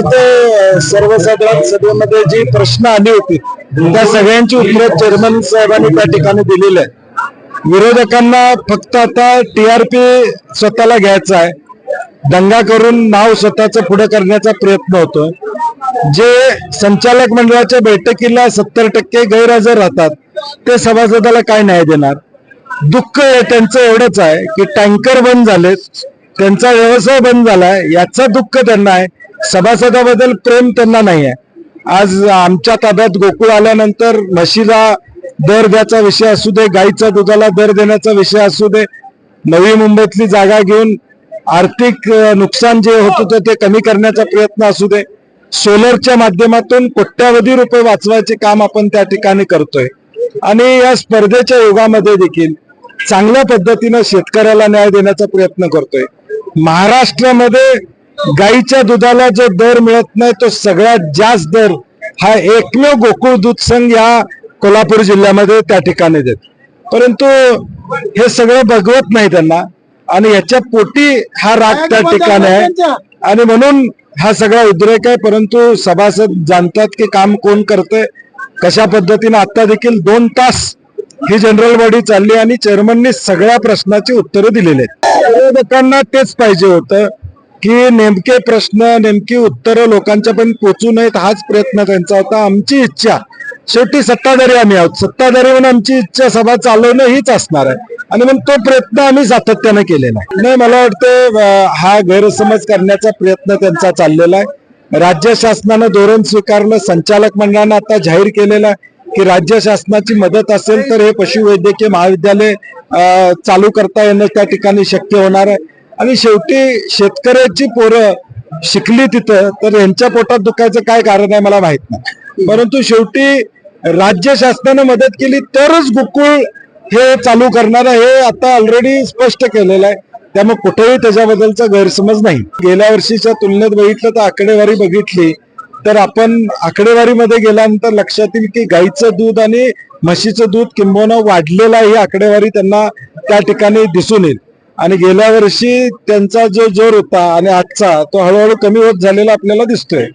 वाटतं सर्वसाधारण सभेमध्ये जी प्रश्न आली होती त्या सगळ्यांची उत्तर चेअरमन साहेबांनी त्या ठिकाणी दिलेली आहे विरोधकांना फक्त आता टीआरपी स्वतःला घ्यायचा आहे. दंगा करून नाव स्वतःच पुढे करण्याचा प्रयत्न होतोय. जे संचालक मंडळाच्या बैठकीला सत्तर टक्के गैरहजर राहतात ते सभासदाला काय न्याय देणार? दुःख त्यांचं एवढंच आहे की टँकर बंद झाले त्यांचा व्यवसाय बंद झालाय याचा दुःख त्यांना आहे. सभासदाबद्दल प्रेम त्यांना नाही आहे आज आमच्या ताब्यात गोकुळ आल्यानंतर म्हशीला दर द्यायचा विषय असू दे गाईचा दुधाला दर देण्याचा विषय असू दे नवी मुंबईतली जागा घेऊन आर्थिक नुकसान जे होत होतं ते कमी करण्याचा प्रयत्न असू दे. सोलरच्या माध्यमातून कोट्यावधी रुपये वाचवायचे काम आपण त्या ठिकाणी करतोय. आणि या स्पर्धेच्या युगामध्ये देखील चांगल्या पद्धतीनं शेतकऱ्याला न्याय देण्याचा प्रयत्न करतोय. महाराष्ट्रामध्ये गाईच्या दुधाला जो दर मिळत नाही तो सगळ्यात जास्त दर हा एकमेव गोकुळ दूध संघ या कोल्हापूर जिल्ह्यामध्ये त्या ठिकाणी देत. परंतु हे सगळं बघवत नाही त्यांना आणि याच्या पोटी हा राग त्या ठिकाणी आहे. आणि म्हणून हा सगळा उद्रेक आहे परंतु सभासद जाणतात की काम कोण करते कशा पद्धतीने आता देखील दोन तास ही जनरल बॉडी चालली आणि चेअरमननी सगळ्या प्रश्नाची उत्तरं दिलेली आहेत. विरोधकांना तेच पाहिजे होतं. की नेमके प्रश्न नेमकी उत्तरं लोकांच्या पण पोचू नयेत हाच प्रयत्न त्यांचा होता. आमची इच्छा शेवटी सत्ताधारी आम्ही आहोत. सत्ताधारी म्हणून आमची इच्छा सभा चालवणं हीच असणार आहे. आणि मग तो प्रयत्न आम्ही सातत्यानं केलेला आहे. नाही मला वाटतं हा गैरसमज करण्याचा प्रयत्न त्यांचा चाललेला आहे. राज्य शासनानं धोरण स्वीकारलं संचालक मंडळानं आता जाहीर केलेलं आहे की राज्य शासनाची मदत असेल तर हे पशुवैद्यकीय महाविद्यालय चालू करता येणं त्या ठिकाणी शक्य होणार आहे. आणि शेवटी शेतकऱ्याची पोरं शिकली तिथं तर यांच्या पोटात दुखायचं काय कारण आहे मला माहीत नाही. परंतु शेवटी राज्य शासनानं मदत केली तरच गोकुळ हे चालू करणार हे आता ऑलरेडी स्पष्ट केलेलं आहे. त्यामुळे कुठेही त्याच्याबद्दलचा गैरसमज नाही. गेल्या वर्षीच्या तुलनेत बघितलं तर आकडेवारी बघितली तर आपण आकडेवारीमध्ये गेल्यानंतर लक्षात येईल की गाईचं दूध आणि म्हशीचं दूध किंबहुना वाढलेलं आहे ही आकडेवारी त्यांना त्या ठिकाणी दिसून येईल. आणि गेल्या वर्षी त्यांचा जो जोर होता आणि आजचा तो हळूहळू कमी होत झालेला आपल्याला दिसतोय.